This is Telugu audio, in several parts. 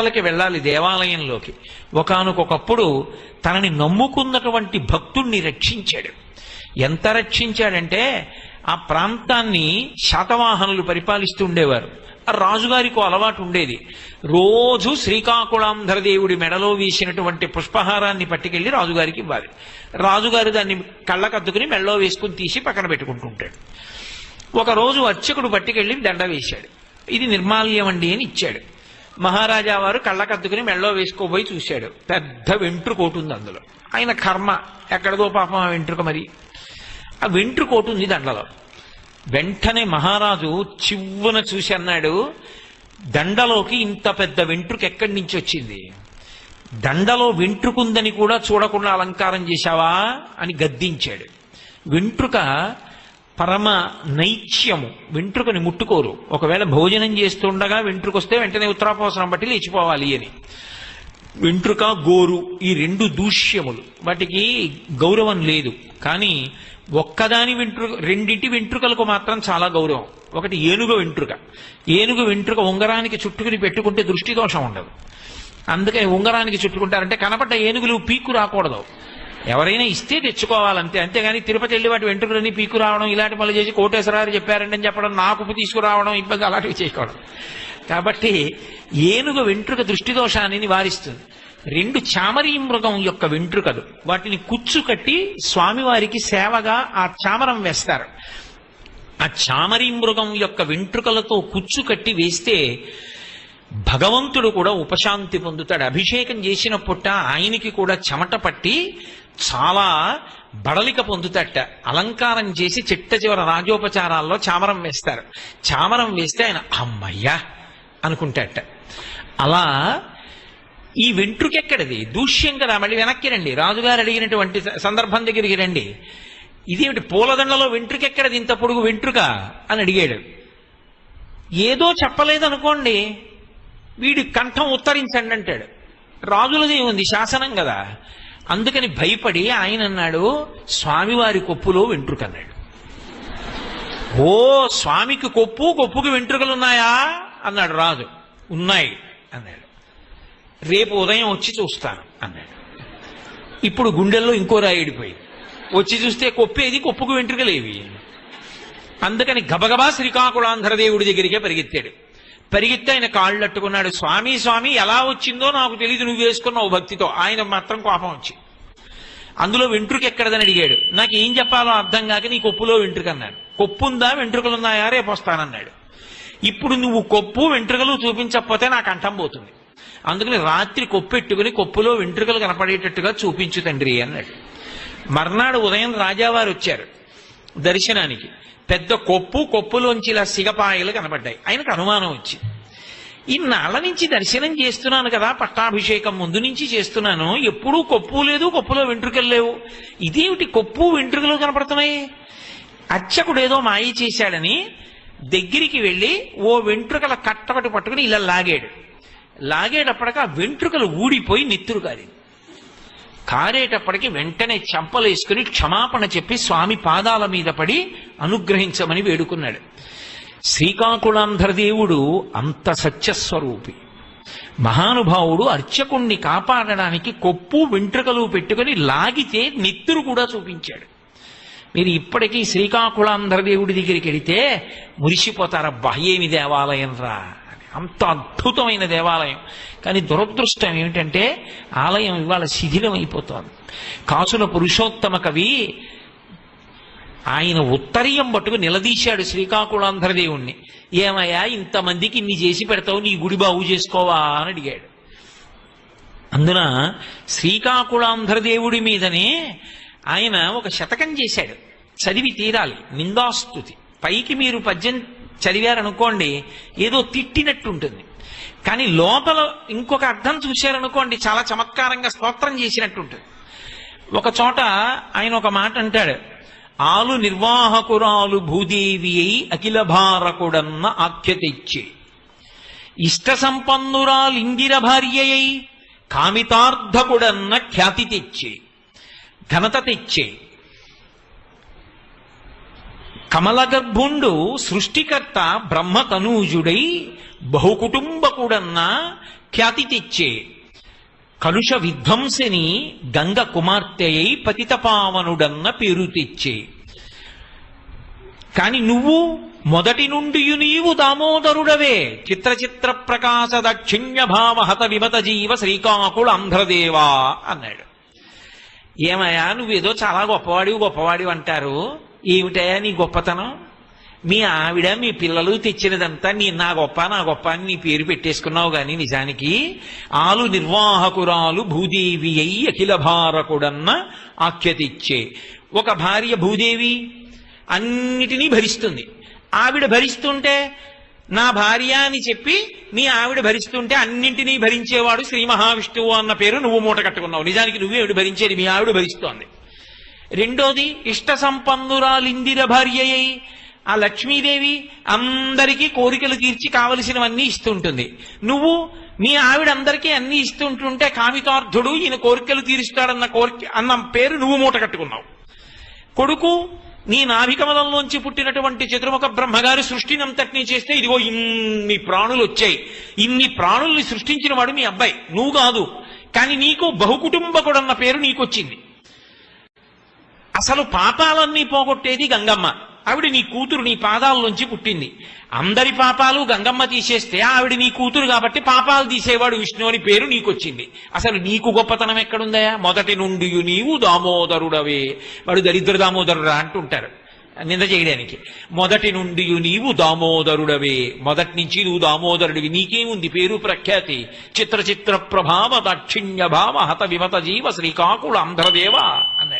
లోపలికి వెళ్ళాలి దేవాలయంలోకి. ఒకనకొకప్పుడు తనని నమ్ముకున్నటువంటి భక్తుణ్ణి రక్షించాడు. ఎంత రక్షించాడంటే ఆ ప్రాంతాన్ని శాతవాహనులు పరిపాలిస్తూ ఉండేవారు. ఆ రాజుగారికి అలవాటు ఉండేది. రోజు శ్రీకాకుళాంధ్రదేవుడి మెడలో వేసినటువంటి పుష్పహారాన్ని పట్టుకెళ్ళి రాజుగారికి ఇవ్వాలి. రాజుగారు దాన్ని కళ్ళకద్దుకుని మెడలో వేసుకుని తీసి పక్కన పెట్టుకుంటుంటాడు. ఒక రోజు అర్చకుడు పట్టుకెళ్ళి దండ వేశాడు. ఇది నిర్మాల్యం అండి అని ఇచ్చాడు. మహారాజా వారు కళ్ళకద్దుకుని మెళ్ళో వేసుకోబోయి చూశాడు. పెద్ద వెంట్రుకోటు ఉంది అందులో. ఆయన కర్మ. ఎక్కడదో పాపం ఆ వెంట్రుక మరి. ఆ వెంట్రుకోటు ఉంది దండలో. వెంటనే మహారాజు చివ్వున చూసి అన్నాడు దండలోకి ఇంత పెద్ద వెంట్రుక ఎక్కడి నుంచి వచ్చింది? దండలో వెంట్రుకుందని కూడా చూడకుండా అలంకారం చేశావా? అని గద్దించాడు. వెంట్రుక పరమ నైత్యము వెంట్రుకని ముట్టుకోరు. ఒకవేళ భోజనం చేస్తుండగా వెంట్రుకొస్తే వెంటనే ఉత్తరాపవసరం బట్టి లేచిపోవాలి అని. వెంట్రుక గోరు ఈ రెండు దూష్యములు. వాటికి గౌరవం లేదు. కానీ ఒక్కదాని వెంట్రుక రెండింటి వెంట్రుకలకు మాత్రం చాలా గౌరవం. ఒకటి ఏనుగు వెంట్రుక. ఏనుగు వెంట్రుక ఉంగరానికి చుట్టుకుని పెట్టుకుంటే దృష్టి దోషం ఉండదు. అందుకని ఉంగరానికి చుట్టుకుంటారంటే కనపడ్డ ఏనుగులు పీక్కు రాకూడదు. ఎవరైనా ఇస్తే తెచ్చుకోవాలంతే. అంతేగాని తిరుపతి వెళ్ళి వాటి వెంట్రుకలని పీకు రావడం ఇలాంటి పనులు చేసి కోటేశ్వరారు చెప్పారంటే అని చెప్పడం నాకు తీసుకురావడం ఇబ్బంది అలాంటివి చేయకూడదు. కాబట్టి ఏనుగు వెంట్రుక దృష్టి దోషాన్ని నివారిస్తుంది. రెండు చామరీ మృగం యొక్క వెంట్రుకలు వాటిని కుచ్చు కట్టి స్వామివారికి సేవగా ఆ చామరం వేస్తారు. ఆ చామరీ మృగం యొక్క వెంట్రుకలతో కుచ్చు కట్టి వేస్తే భగవంతుడు కూడా ఉపశాంతి పొందుతాడు. అభిషేకం చేసిన పుట్ట ఆయనకి కూడా చెమట పట్టి చాలా బడలిక పొందుతట అలంకారం చేసి చిట్ట చివర రాజోపచారాల్లో చామరం వేస్తారు. చామరం వేస్తే ఆయన అమ్మయ్యా అనుకుంటాట అలా ఈ వెంట్రుకెక్కడిది? దూష్యం కదా మళ్ళీ వెనక్కి రండి. రాజుగారు అడిగినటువంటి సందర్భం దగ్గరికి రండి. ఇదేమిటి పూలదండలో వెంట్రుకెక్కడిది ఇంత పొడుగు వెంట్రుక అని అడిగాడు. ఏదో చెప్పలేదనుకోండి వీడి కంఠం ఉత్తరించండి అంటాడు. రాజులది ఉంది శాసనం కదా. అందుకని భయపడి ఆయన అన్నాడు స్వామివారి కొప్పులో వెంట్రుకన్నాడు. ఓ స్వామికి కొప్పు కొప్పుకి వెంట్రుకలు ఉన్నాయా అన్నాడు రాజు. ఉన్నాయి అన్నాడు. రేపు ఉదయం వచ్చి చూస్తాను అన్నాడు. ఇప్పుడు గుండెల్లో ఇంకో రాయిడిపోయింది వచ్చి చూస్తే కొప్పేది కొప్పుకు వెంట్రుకలేవి. అందుకని గబగబా శ్రీకాకుళాంధ్రదేవుడి దగ్గరికే పరిగెత్తాడు. పరిగెత్తి ఆయన కాళ్ళు అట్టుకున్నాడు స్వామి స్వామి ఎలా వచ్చిందో నాకు తెలియదు నువ్వు వేసుకున్నావు భక్తితో. ఆయన మాత్రం కోపం వచ్చి అందులో వెంట్రుక ఎక్కడదని అడిగాడు. నాకు ఏం చెప్పాలో అర్థం కాక నీ కొప్పులో వెంట్రుక అన్నాడు. కొప్పు ఉందా వెంట్రుకలు ఉన్నాయా రేపు వస్తానన్నాడు ఇప్పుడు నువ్వు కొప్పు వెంట్రుకలు చూపించకపోతే నాకు కంఠం పోతుంది. అందుకని రాత్రి కొప్పెట్టుకుని కొప్పులో వెంట్రుకలు కనపడేటట్టుగా చూపించు తండ్రి అన్నాడు. మర్నాడు ఉదయం రాజావారు వచ్చారు దర్శనానికి. పెద్ద కొప్పు కొప్పులోంచి ఇలా సిగపాయలు కనబడ్డాయి. ఆయనకు అనుమానం వచ్చి ఇన్నాళ్ళ నుంచి దర్శనం చేస్తున్నాను కదా పట్టాభిషేకం ముందు నుంచి చేస్తున్నాను. ఎప్పుడూ కొప్పు లేదు కొప్పులో వెంట్రుకలు లేవు. ఇదేమిటి కొప్పు వెంట్రుకలు కనపడుతున్నాయి? అర్చకుడు ఏదో మాయ చేశాడని దగ్గరికి వెళ్ళి ఓ వెంట్రుకల కట్టకటి పట్టుకుని ఇలా లాగాడు. లాగేటప్పటికి ఆ వెంట్రుకలు ఊడిపోయి నెత్తురు కారింది. కారేటప్పటికి వెంటనే చెంపలేసుకుని క్షమాపణ చెప్పి స్వామి పాదాల మీద పడి అనుగ్రహించమని వేడుకున్నాడు. శ్రీకాకుళాంధ్రదేవుడు అంత సత్యస్వరూపి. మహానుభావుడు అర్చకుణ్ణి కాపాడడానికి కొప్పు వెంట్రుకలు పెట్టుకుని లాగితే నెత్తురు కూడా చూపించాడు. మీరు ఇప్పటికీ శ్రీకాకుళాంధ్రదేవుడి దగ్గరికి వెళితే మురిసిపోతారబ్బా. ఏమి దేవాలయం రా అంత అద్భుతమైన దేవాలయం. కానీ దురదృష్టం ఏమిటంటే ఆలయం ఇవాళ శిథిలం అయిపోతోంది కాసుల పురుషోత్తమ కవి ఆయన ఉత్తరీయం పట్టుకు నిలదీశాడు శ్రీకాకుళాంధ్రదేవుణ్ణి ఏమయ్యా ఇంతమందికి ఇన్ని చేసి పెడతావు నీ గుడి బాగు చేసుకోవా అని అడిగాడు. అందున శ్రీకాకుళాంధ్రదేవుడి మీదనే ఆయన ఒక శతకం చేశాడు. చదివి తీరాలి. నిందాస్తుతి. పైకి మీరు పద్యం చదివారనుకోండి ఏదో తిట్టినట్టు ఉంటుంది కానీ లోపల ఇంకొక అర్థం చూశారనుకోండి చాలా చమత్కారంగా స్తోత్రం చేసినట్టు ఉంటుంది ఒక చోట ఆయన ఒక మాట అంటాడు ఆలు నిర్వాహకురాలు భూదేవి అయి అఖిల భారకుడన్న ఆఖ్య తెచ్చి ఇష్ట సంపన్నురాలింగిర భార్యయై కామితార్థకుడన్న ఖ్యాతి తెచ్చే ఘనత తెచ్చే కమలగర్భుండు సృష్టికర్త బ్రహ్మతనూజుడై బహుకుటుంబకుడన్న ఖ్యాతి తెచ్చే కలుష విధ్వంసిని గంగ కుమార్తెయై పతితపావనుడన్న పేరు తెచ్చే. కాని నువ్వు మొదటి నుండి నీవు దామోదరుడవే. చిత్ర చిత్ర ప్రకాశ దక్షిణ్య భావ హత విమత జీవ శ్రీకాకుళ ఆంధ్రదేవా అన్నాడు. ఏమయ్యా నువ్వేదో చాలా గొప్పవాడివి గొప్పవాడివి అంటారు. ఏమిటయా నీ గొప్పతనం? మీ ఆవిడ మీ పిల్లలు తెచ్చినదంతా నీ నా గొప్ప నా గొప్ప అని నీ పేరు పెట్టేసుకున్నావు గాని నిజానికి ఆలు నిర్వాహకురాలు భూదేవి అయి అఖిల భారకుడన్న ఆఖ్యతిచ్చే ఒక భార్య భూదేవి అన్నిటినీ భరిస్తుంది. ఆవిడ భరిస్తుంటే నా భార్య అని చెప్పి మీ ఆవిడ భరిస్తుంటే అన్నింటినీ భరించేవాడు శ్రీ మహావిష్ణువు అన్న పేరు నువ్వు మూట కట్టుకున్నావు. నిజానికి నువ్వేవిడ భరించేది మీ ఆవిడ భరిస్తోంది. రెండోది ఇష్ట సంపన్నురాలిందిర భార్య అయి ఆ లక్ష్మీదేవి అందరికీ కోరికలు తీర్చి కావలసినవన్నీ ఇస్తుంటుంది. నువ్వు నీ ఆవిడ అందరికీ అన్నీ ఇస్తుంటుంటే కామితార్థుడు ఈయన కోరికలు తీరుస్తాడన్న కోరిక అన్న పేరు నువ్వు మూట కట్టుకున్నావు. కొడుకు నీ నాభికమలంలోంచి పుట్టినటువంటి చతుర్ముఖ బ్రహ్మగారి సృష్టినంతటినీ చేస్తే ఇదిగో ఇన్ని ప్రాణులు వచ్చాయి. ఇన్ని ప్రాణుల్ని సృష్టించిన వాడు మీ అబ్బాయి. నువ్వు కాదు. కానీ నీకు బహుకుటుంబకుడన్న పేరు నీకొచ్చింది. అసలు పాపాలన్నీ పోగొట్టేది గంగమ్మ. ఆవిడ నీ కూతురు నీ పాదాల్లోంచి పుట్టింది. అందరి పాపాలు గంగమ్మ తీసేస్తే ఆవిడ నీ కూతురు కాబట్టి పాపాలు తీసేవాడు విష్ణు అని పేరు నీకొచ్చింది. అసలు నీకు గొప్పతనం ఎక్కడుందయా మొదటి నుండి నీవు దామోదరుడవే. వాడు దరిద్ర దామోదరుడా అంటుంటారు. నింద చేయడానికి. మొదటి నుండి నీవు దామోదరుడవే. మొదటి నుంచి నువ్వు దామోదరుడివి. నీకేముంది పేరు ప్రఖ్యాతి? చిత్ర చిత్ర ప్రభావ దాక్షిణ్య భావ హత విమత జీవ శ్రీకాకుళ అంధ్రదేవ అన్నారు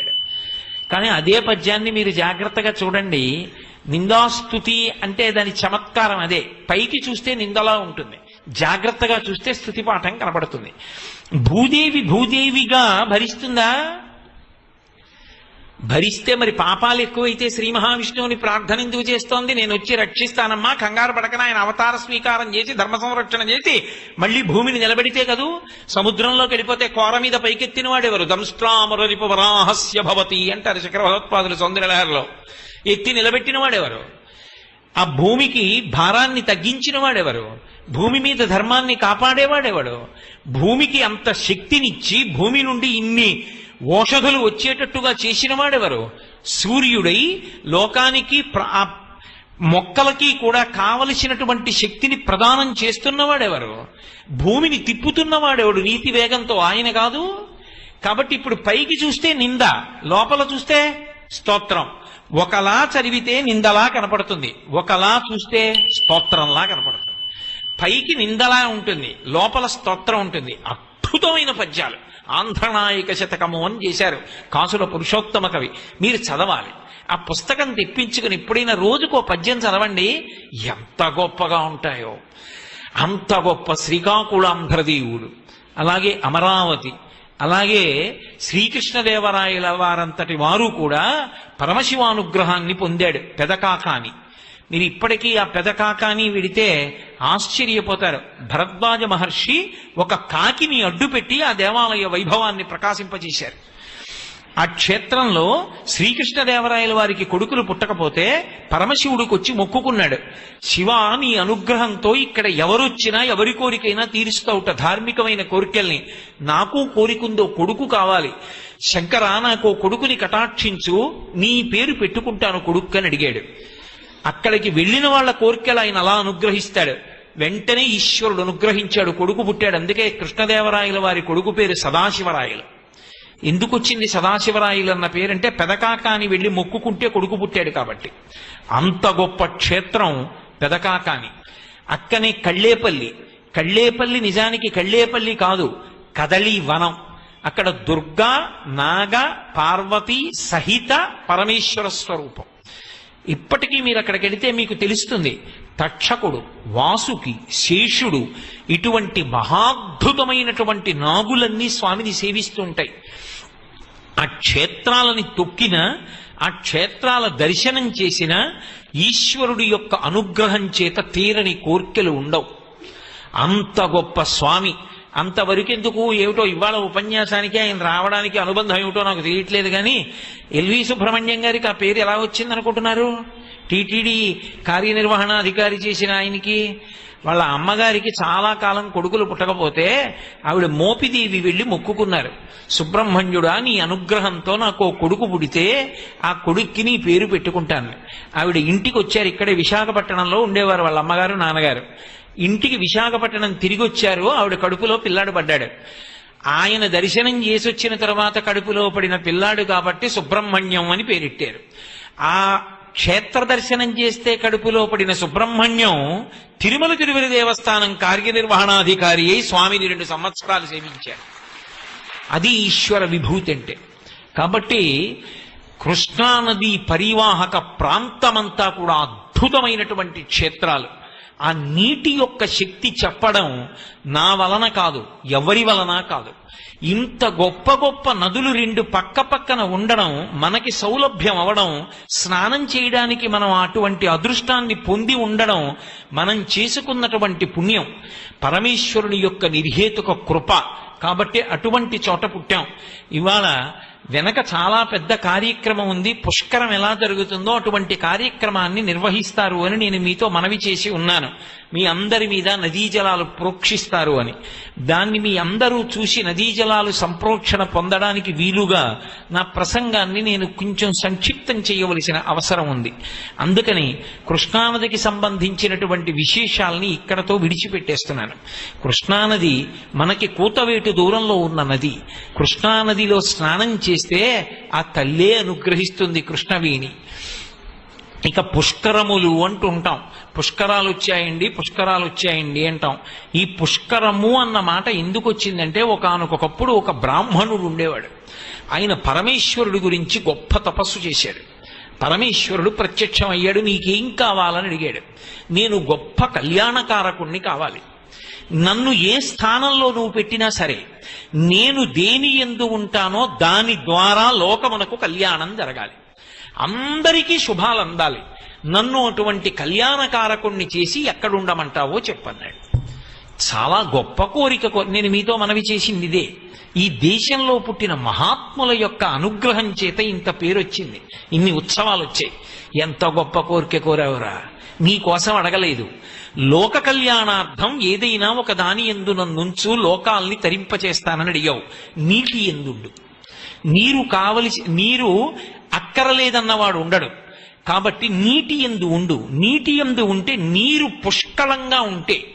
కానీ అదే పద్యాన్ని మీరు జాగ్రత్తగా చూడండి. నిందాస్తుతి అంటే దాని చమత్కారం అదే. పైకి చూస్తే నిందలా ఉంటుంది. జాగ్రత్తగా చూస్తే స్థుతి పాఠం కనబడుతుంది. భూదేవి భూదేవిగా భరిస్తుందా? భరిస్తే మరి పాపాలు ఎక్కువైతే శ్రీ మహావిష్ణువుని ప్రార్థన ఎందుకు చేస్తోంది. నేను వచ్చి రక్షిస్తానమ్మా. కంగారు పడకన. ఆయన అవతార స్వీకారం చేసి ధర్మ సంరక్షణ చేసి మళ్ళీ భూమిని నిలబెడితే కదూ? సముద్రంలోకి వెళ్ళిపోతే కోర మీద పైకెత్తిన వాడెవరు దంష్ట్రామరరిపు వరాహస్య భవతి అంటారు శంకర భగవత్పాదులు సౌందర్యలహరిలో. ఎత్తి నిలబెట్టిన వాడెవరు ఆ భూమికి భారాన్ని తగ్గించిన వాడెవరు భూమి మీద ధర్మాన్ని కాపాడేవాడెవడు? భూమికి అంత శక్తినిచ్చి భూమి నుండి ఇన్ని ఓషధులు వచ్చేటట్టుగా చేసిన వాడెవరు? సూర్యుడై లోకానికి ఆ మొక్కలకి కూడా కావలసినటువంటి శక్తిని ప్రదానం చేస్తున్నవాడెవరు భూమిని తిప్పుతున్నవాడెవడు నీతి వేగంతో ఆయన కాదు. కాబట్టి ఇప్పుడు పైకి చూస్తే నింద లోపల చూస్తే స్తోత్రం. ఒకలా చదివితే నిందలా కనపడుతుంది. ఒకలా చూస్తే స్తోత్రంలా కనపడుతుంది. పైకి నిందలా ఉంటుంది. లోపల స్తోత్రం ఉంటుంది. అద్భుతమైన పద్యాలు. ఆంధ్రనాయక శతకము అని చేశారు కాసుల పురుషోత్తమ కవి. మీరు చదవాలి. ఆ పుస్తకం తెప్పించుకుని ఎప్పుడైనా రోజుకో పద్యం చదవండి? ఎంత గొప్పగా ఉంటాయో. అంత గొప్ప శ్రీకాకుళాంధ్రదేవుడు. అలాగే అమరావతి. అలాగే శ్రీకృష్ణదేవరాయల వారంతటి వారు కూడా పరమశివానుగ్రహాన్ని పొందాడు పెదకాకాని. మీరు ఇప్పటికీ ఆ పెదకాకాని విడితే ఆశ్చర్యపోతారు. భరద్వాజ మహర్షి ఒక కాకిని అడ్డుపెట్టి ఆ దేవాలయ వైభవాన్ని ప్రకాశింపజేశారు. ఆ క్షేత్రంలో శ్రీకృష్ణదేవరాయల వారికి కొడుకులు పుట్టకపోతే పరమశివుడికి వచ్చి మొక్కుకున్నాడు. శివ నీ అనుగ్రహంతో ఇక్కడ ఎవరొచ్చినా ఎవరి కోరికైనా తీరుస్తావుట ధార్మికమైన కోరికల్ని. నాకు కోరికుందో కొడుకు కావాలి. శంకరా నాకు ఓ కొడుకుని కటాక్షించు నీ పేరు పెట్టుకుంటాను కొడుకు అని అడిగాడు. అక్కడికి వెళ్ళిన వాళ్ళ కోరికలు ఆయన అలా అనుగ్రహిస్తాడు. వెంటనే ఈశ్వరుడు అనుగ్రహించాడు కొడుకు పుట్టాడు. అందుకే కృష్ణదేవరాయల వారి కొడుకు పేరు సదాశివరాయలు. ఎందుకు వచ్చింది సదాశివరాయలు అన్న పేరంటే పెదకాకాని వెళ్ళి మొక్కుకుంటే కొడుకు పుట్టాడు కాబట్టి. అంత గొప్ప క్షేత్రం పెదకాకాని అక్కనే కళ్ళేపల్లి. కళ్ళేపల్లి నిజానికి కళ్ళేపల్లి కాదు కదళి వనం. అక్కడ దుర్గా నాగ పార్వతి సహిత పరమేశ్వర స్వరూపం. ఇప్పటికీ మీరు అక్కడికి వెళితే మీకు తెలుస్తుంది తక్షకుడు వాసుకి శేషుడు ఇటువంటి మహాద్భుతమైనటువంటి నాగులన్నీ స్వామిని సేవిస్తూ ఉంటాయి ఆ క్షేత్రాలని తొక్కిన ఆ క్షేత్రాల దర్శనం చేసిన ఈశ్వరుడి యొక్క అనుగ్రహం చేత తీరని కోర్కెలు ఉండవు. అంత గొప్ప స్వామి అంతవరకెందుకు? ఏమిటో ఇవాళ ఉపన్యాసానికి ఆయన రావడానికి అనుబంధం ఏమిటో నాకు తెలియట్లేదు కానీ ఎల్వి సుబ్రహ్మణ్యం గారికి ఆ పేరు ఎలా వచ్చింది అనుకుంటున్నారు టీటీడీ కార్యనిర్వహణాధికారి చేసిన ఆయనకి వాళ్ళ అమ్మగారికి చాలా కాలం కొడుకులు పుట్టకపోతే ఆవిడ మోపిదేవి వెళ్ళి మొక్కుకున్నారు. సుబ్రహ్మణ్యుడా నీ అనుగ్రహంతో నాకు ఓ కొడుకు పుడితే ఆ కొడుక్కి నీ పేరు పెట్టుకుంటాను. ఆవిడ ఇంటికి వచ్చారు ఇక్కడే విశాఖపట్నంలో ఉండేవారు వాళ్ళ అమ్మగారు నాన్నగారు. ఇంటికి విశాఖపట్నం తిరిగి వచ్చారు ఆవిడ కడుపులో పిల్లాడు పడ్డాడు. ఆయన దర్శనం చేసి వచ్చిన తర్వాత కడుపులో పడిన పిల్లాడు కాబట్టి సుబ్రహ్మణ్యం అని పేరెట్టారు. ఆ క్షేత్ర దర్శనం చేస్తే కడుపులో పడిన సుబ్రహ్మణ్యం తిరుమల తిరుమల దేవస్థానం కార్యనిర్వహణాధికారి అయి స్వామిని రెండు సంవత్సరాలు సేవించారు. అది ఈశ్వర విభూతి అంటే. కాబట్టి కృష్ణానది పరివాహక ప్రాంతమంతా కూడా అద్భుతమైనటువంటి క్షేత్రాలు. ఆ నీటి యొక్క శక్తి చెప్పడం నా వలన కాదు ఎవరి వలన కాదు. ఇంత గొప్ప గొప్ప నదులు రెండు పక్క పక్కన ఉండడం మనకి సౌలభ్యం అవడం స్నానం చేయడానికి మనం అటువంటి అదృష్టాన్ని పొంది ఉండడం మనం చేసుకున్నటువంటి పుణ్యం. పరమేశ్వరుని యొక్క నిర్హేతుక కృప. కాబట్టి అటువంటి చోట పుట్టాం. ఇవాళ వెనక చాలా పెద్ద కార్యక్రమం ఉంది. పుష్కరం ఎలా జరుగుతుందో అటువంటి కార్యక్రమాన్ని నిర్వహిస్తారు అని నేను మీతో మనవి చేసి ఉన్నాను. మీ అందరి మీద నదీ జలాలు ప్రోక్షిస్తారు అని. దాన్ని మీ అందరూ చూసి నదీ జలాలు సంప్రోక్షణ పొందడానికి వీలుగా నా ప్రసంగాన్ని నేను కొంచెం సంక్షిప్తం చేయవలసిన అవసరం ఉంది. అందుకని కృష్ణానదికి సంబంధించినటువంటి విశేషాల్ని ఇక్కడతో విడిచిపెట్టేస్తున్నాను. కృష్ణానది మనకి కూతవేటు దూరంలో ఉన్న నది. కృష్ణానదిలో స్నానం చేస్తే ఆ తల్లే అనుగ్రహిస్తుంది కృష్ణవేణి. ఇక పుష్కరములు అంటూ ఉంటాం. పుష్కరాలు వచ్చాయండి పుష్కరాలు వచ్చాయండి అంటాం. ఈ పుష్కరము అన్న మాట ఎందుకు వచ్చిందంటే ఒకనకొకప్పుడు ఒక బ్రాహ్మణుడు ఉండేవాడు. ఆయన పరమేశ్వరుడి గురించి గొప్ప తపస్సు చేశాడు. పరమేశ్వరుడు ప్రత్యక్షం అయ్యాడు నీకేం కావాలని అడిగాడు. నేను గొప్ప కళ్యాణకారకుణ్ణి కావాలి. నన్ను ఏ స్థానంలో నువ్వు పెట్టినా సరే నేను దేని ఎందు ఉంటానో దాని ద్వారా లోకమునకు కళ్యాణం జరగాలి. అందరికీ శుభాలు అందాలి. నన్ను అటువంటి కళ్యాణకారకుణ్ణి చేసి ఎక్కడుండమంటావో చెప్పన్నాడు. చాలా గొప్ప కోరిక నేను మీతో మనవి చేసింది ఇదే. ఈ దేశంలో పుట్టిన మహాత్ముల యొక్క అనుగ్రహం చేత ఇంత పేరు వచ్చింది. ఇన్ని ఉత్సవాలు వచ్చాయి. ఎంత గొప్ప కోరిక కోరావురా. నీకోసం అడగలేదు. లోక కళ్యాణార్థం ఏదైనా ఒక దాని ఎందు నన్నుంచు లోకాల్ని తరింపచేస్తానని అడిగావు. నీటి ఎందుండు? నీరు కావలసి నీరు అక్కరలేదన్నవాడు ఉండడు. కాబట్టి నీటి ఎందు ఉండు. నీటి ఎందు ఉంటే నీరు పుష్కలంగా ఉంటే